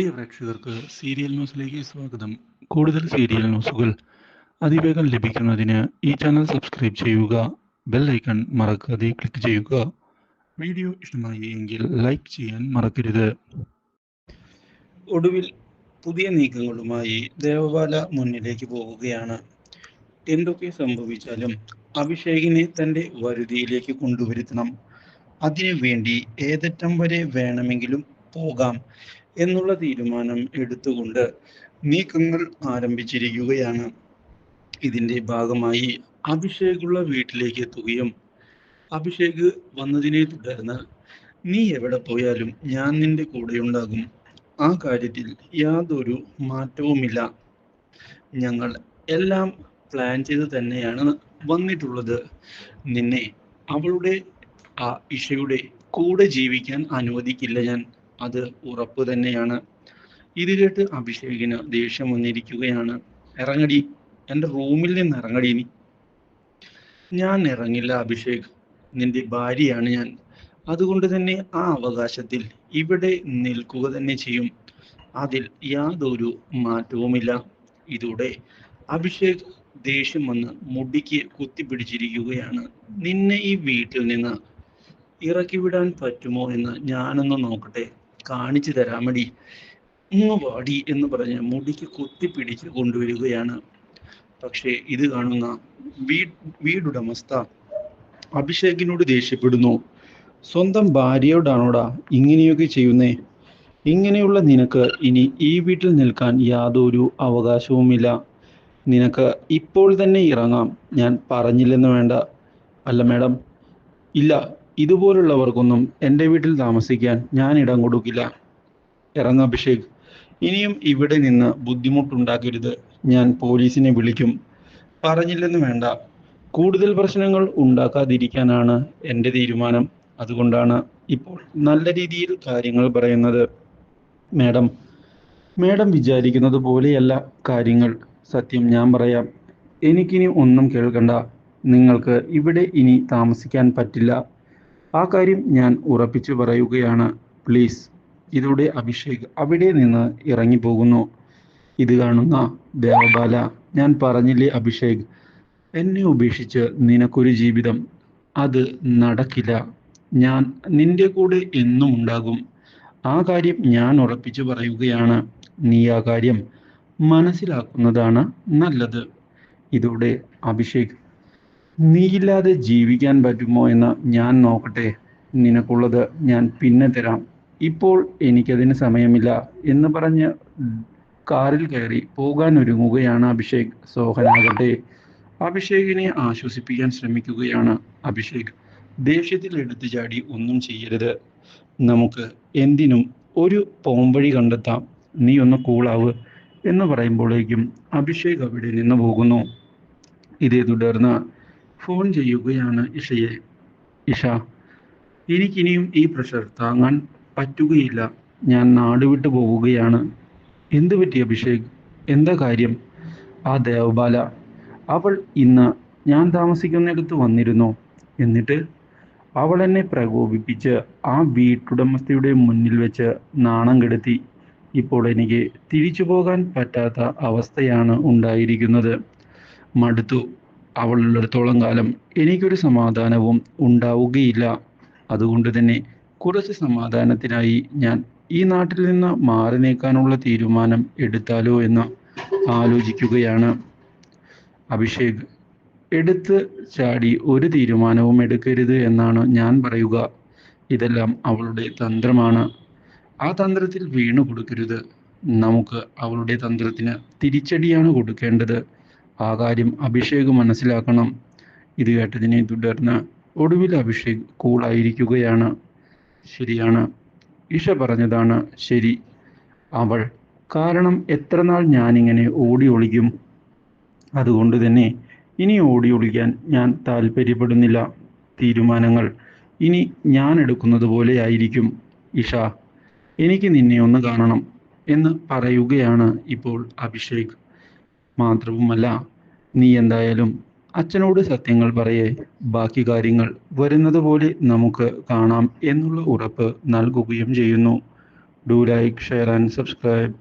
പ്രിയ പ്രേക്ഷകർക്ക് സീരിയൽ ന്യൂസിലേക്ക് സ്വാഗതം. കൂടുതൽ സീരിയൽ ന്യൂസുകൾ അതിവേഗം ലഭിക്കുന്നതിന് ഈ ചാനൽ സബ്സ്ക്രൈബ് ചെയ്യുക ബെൽ ഐക്കൺ മറക്കാതെ ക്ലിക്ക് ചെയ്യുക. വീഡിയോ ഇഷ്ടമായി എങ്കിൽ ലൈക്ക് ചെയ്യാൻ മറക്കരുത്. ഒടുവിൽ പുതിയ നീക്കങ്ങളുമായി ദേവബാല മുന്നിലേക്ക് പോവുകയാണ്. എന്തൊക്കെ സംഭവിച്ചാലും അഭിഷേകിനെ തന്റെ വരുതിയിലേക്ക് കൊണ്ടുവരുത്തണം. അതിനുവേണ്ടി ഏതറ്റം വരെ വേണമെങ്കിലും പോകാം. എന്നുള്ള തീരുമാനം എടുത്തുകൊണ്ട് നീക്കങ്ങൾ ആരംഭിച്ചിരിക്കുകയാണ്. ഇതിന്റെ ഭാഗമായി അഭിഷേകുള്ള വീട്ടിലേക്ക് എത്തുകയും അഭിഷേക് വന്നതിനെ തുടർന്ന് നീ എവിടെ പോയാലും ഞാൻ നിന്റെ കൂടെ ഉണ്ടാകും ആ കാര്യത്തിൽ യാതൊരു മാറ്റവുമില്ല. ഞങ്ങൾ എല്ലാം പ്ലാൻ ചെയ്ത് തന്നെയാണ് വന്നിട്ടുള്ളത്. നിന്നെ അവളുടെ ആ ഇഷയുടെ കൂടെ ജീവിക്കാൻ അനുവദിക്കില്ല ഞാൻ. അത് ഉറപ്പ് തന്നെയാണ്. ഇത് കേട്ട് അഭിഷേകിന് ദേഷ്യം വന്നിരിക്കുകയാണ്. ഇറങ്ങടി എന്റെ റൂമിൽ നിന്ന് ഇറങ്ങടി നീ. ഞാൻ ഇറങ്ങില്ല അഭിഷേക്. നിന്റെ ഭാര്യയാണ് ഞാൻ. അതുകൊണ്ട് തന്നെ ആ അവകാശത്തിൽ ഇവിടെ നിൽക്കുക തന്നെ ചെയ്യും. അതിൽ യാതൊരു മാറ്റവുമില്ല. ഇതോടെ അഭിഷേക് ദേഷ്യം വന്ന് മുടിക്ക് കുത്തിപ്പിടിച്ചിരിക്കുകയാണ് നിന്നെ ഈ വീട്ടിൽ നിന്ന് ഇറക്കി വിടാൻ പറ്റുമോ എന്ന് ഞാനൊന്ന് നോക്കട്ടെ. കാണിച്ചു തരാമടി. വാടി എന്ന് പറഞ്ഞ് മുടിക്ക് കുത്തിപ്പിടിച്ച് കൊണ്ടുവരികയാണ്. പക്ഷേ ഇത് കാണുന്ന വീ വീടുടമസ്ഥ അഭിഷേകിനോട് ദേഷ്യപ്പെടുന്നു. സ്വന്തം ഭാര്യയോടാണോടാ ഇങ്ങനെയൊക്കെ ചെയ്യുന്നേ? ഇങ്ങനെയുള്ള നിനക്ക് ഇനി ഈ വീട്ടിൽ നിൽക്കാൻ യാതൊരു അവകാശവുമില്ല. നിനക്ക് ഇപ്പോൾ തന്നെ ഇറങ്ങാം. ഞാൻ പറഞ്ഞില്ലെന്ന് വേണ്ട. അല്ല മാഡം. ഇല്ല ഇതുപോലുള്ളവർക്കൊന്നും എന്റെ വീട്ടിൽ താമസിക്കാൻ ഞാൻ ഇടം കൊടുക്കില്ല. ഇറങ്ങ അഭിഷേക്. ഇനിയും ഇവിടെ നിന്ന് ബുദ്ധിമുട്ടുണ്ടാക്കരുത്. ഞാൻ പോലീസിനെ വിളിക്കും. പറഞ്ഞില്ലെന്ന് വേണ്ട. കൂടുതൽ പ്രശ്നങ്ങൾ ഉണ്ടാക്കാതിരിക്കാനാണ് എന്റെ തീരുമാനം. അതുകൊണ്ടാണ് ഇപ്പോൾ നല്ല രീതിയിൽ കാര്യങ്ങൾ പറയുന്നത്. മാഡം മാഡം വിചാരിക്കുന്നത് പോലെയല്ല കാര്യങ്ങൾ. സത്യം ഞാൻ പറയാം. എനിക്കിനി ഒന്നും കേൾക്കണ്ട. നിങ്ങൾക്ക് ഇവിടെ ഇനി താമസിക്കാൻ പറ്റില്ല. ആ കാര്യം ഞാൻ ഉറപ്പിച്ചു പറയുകയാണ്. പ്ലീസ് ഇതോടെ അഭിഷേക് അവിടെ നിന്ന് ഇറങ്ങി ഇറങ്ങിപ്പോകുന്നു. ഇത് കാണുന്ന ദേവബാല ഞാൻ പറഞ്ഞില്ലേ അഭിഷേക് എന്നെ ഉപേക്ഷിച്ച് നിനക്കൊരു ജീവിതം. അത് നടക്കില്ല. ഞാൻ നിന്റെ കൂടെ എന്നും ഉണ്ടാകും. ആ കാര്യം ഞാൻ ഉറപ്പിച്ചു പറയുകയാണ്. നീ ആ കാര്യം മനസ്സിലാക്കുന്നതാണ് നല്ലത്. ഇതോടെ അഭിഷേക് നീയില്ലാതെ ജീവിക്കാൻ പറ്റുമോ എന്ന് ഞാൻ നോക്കട്ടെ. നിനക്കുള്ളത് ഞാൻ പിന്നെ തരാം. ഇപ്പോൾ എനിക്കതിന് സമയമില്ല എന്ന് പറഞ്ഞ് കാറിൽ കയറി പോകാൻ ഒരുങ്ങുകയാണ് അഭിഷേക്. സോഹനാകട്ടെ. അഭിഷേകിനെ ആശ്വസിപ്പിക്കാൻ ശ്രമിക്കുകയാണ് അഭിഷേക്. ദേഷ്യത്തിൽ എടുത്തു ചാടി ഒന്നും ചെയ്യരുത്. നമുക്ക് എന്തിനും ഒരു പോംവഴി കണ്ടെത്താം. നീ ഒന്ന് കൂളാവ് എന്ന് പറയുമ്പോഴേക്കും അഭിഷേക് അവിടെ നിന്ന് പോകുന്നു. ഇതേ തുടർന്ന് ഫോൺ ചെയ്യുകയാണ് ഇഷയെ. ഇഷ എനിക്കിനിയും ഈ പ്രഷർ താങ്ങാൻ പറ്റുകയില്ല. ഞാൻ നാട് വിട്ടു പോവുകയാണ് എന്തു പറ്റി അഭിഷേക്? എന്താ കാര്യം? ആ ദേവബാല അവൾ ഇന്ന് ഞാൻ താമസിക്കുന്നിടത്ത് വന്നിരുന്നു? എന്നിട്ട് അവൾ എന്നെ പ്രകോപിപ്പിച്ച് ആ വീട്ടുടമസ്ഥയുടെ മുന്നിൽ വെച്ച് നാണം കെടുത്തി. ഇപ്പോൾ എനിക്ക് തിരിച്ചു പോകാൻ പറ്റാത്ത അവസ്ഥയാണ് ഉണ്ടായിരിക്കുന്നത്. മടുത്തു. അവളുള്ളിടത്തോളം കാലം എനിക്കൊരു സമാധാനവും ഉണ്ടാവുകയില്ല. അതുകൊണ്ട് തന്നെ കുറച്ച് സമാധാനത്തിനായി ഞാൻ ഈ നാട്ടിൽ നിന്ന് മാറി നീക്കാനുള്ള തീരുമാനം എടുത്താലോ എന്ന് ആലോചിക്കുകയാണ്. അഭിഷേക് എടുത്ത് ചാടി ഒരു തീരുമാനവും എടുക്കരുത് എന്നാണ് ഞാൻ പറയുക. ഇതെല്ലാം അവളുടെ തന്ത്രമാണ്. ആ തന്ത്രത്തിൽ വീണു കൊടുക്കരുത് നമുക്ക് അവളുടെ തന്ത്രത്തിന് തിരിച്ചടിയാണ് കൊടുക്കേണ്ടത്. ആ കാര്യം അഭിഷേക് മനസ്സിലാക്കണം. ഇത് കേട്ടതിനെ തുടർന്ന് ഒടുവിൽ അഭിഷേക് കൂളായിരിക്കുകയാണ് ശരിയാണ്. ഇഷ പറഞ്ഞതാണ് ശരി. അവൾ കാരണം എത്ര നാൾ ഞാനിങ്ങനെ ഓടി ഒളിക്കും? അതുകൊണ്ട് തന്നെ ഇനി ഓടി ഒളിക്കാൻ ഞാൻ താല്പര്യപ്പെടുന്നില്ല. തീരുമാനങ്ങൾ ഇനി ഞാൻ എടുക്കുന്നത് പോലെ ആയിരിക്കും. ഇഷ എനിക്ക് നിന്നെ ഒന്ന് കാണണം എന്ന് പറയുകയാണ് ഇപ്പോൾ അഭിഷേക്. മാത്രവുമല്ല നീ എന്തായാലും അച്ഛനോട് സത്യങ്ങൾ പറയേ. ബാക്കി കാര്യങ്ങൾ വരുന്നത് പോലെ നമുക്ക് കാണാം എന്നുള്ള ഉറപ്പ് നൽകുകയും ചെയ്യുന്നു. Do like share and subscribe